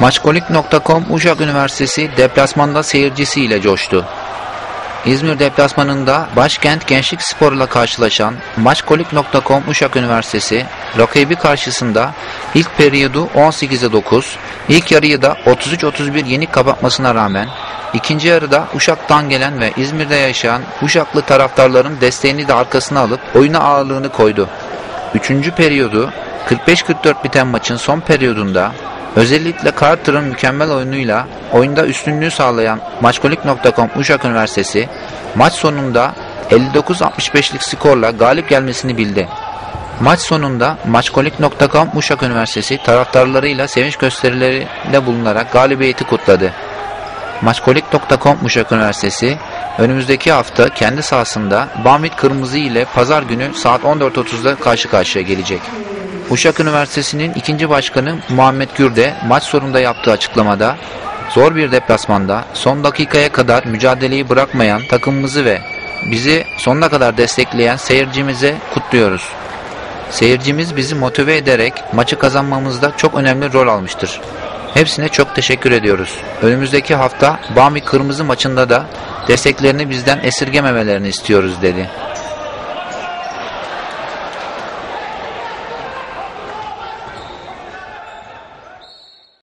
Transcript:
Maçkolik.com Uşak Üniversitesi deplasmanda seyircisiyle coştu. İzmir deplasmanında başkent Gençlik Spor'la karşılaşan Maçkolik.com Uşak Üniversitesi rakibi karşısında ilk periyodu 18'e 9, ilk yarıyı da 33-31 yenik kapatmasına rağmen ikinci yarıda Uşak'tan gelen ve İzmir'de yaşayan Uşaklı taraftarların desteğini de arkasına alıp oyuna ağırlığını koydu. Üçüncü periyodu 45-44 biten maçın son periyodunda özellikle Carter'ın mükemmel oyunuyla oyunda üstünlüğü sağlayan Maçkolik.com Uşak Üniversitesi maç sonunda 59-65'lik skorla galip gelmesini bildi. Maç sonunda Maçkolik.com Uşak Üniversitesi taraftarlarıyla sevinç gösterilerinde bulunarak galibiyeti kutladı. Maçkolik.com Uşak Üniversitesi önümüzdeki hafta kendi sahasında Bamit Kırmızı ile pazar günü saat 14.30'da karşı karşıya gelecek. Uşak Üniversitesi'nin ikinci başkanı Muhammed Gürde maç sonunda yaptığı açıklamada zor bir deplasmanda son dakikaya kadar mücadeleyi bırakmayan takımımızı ve bizi sonuna kadar destekleyen seyircimize kutluyoruz. Seyircimiz bizi motive ederek maçı kazanmamızda çok önemli rol almıştır. Hepsine çok teşekkür ediyoruz. Önümüzdeki hafta Bami Kırmızı maçında da desteklerini bizden esirgememelerini istiyoruz dedi.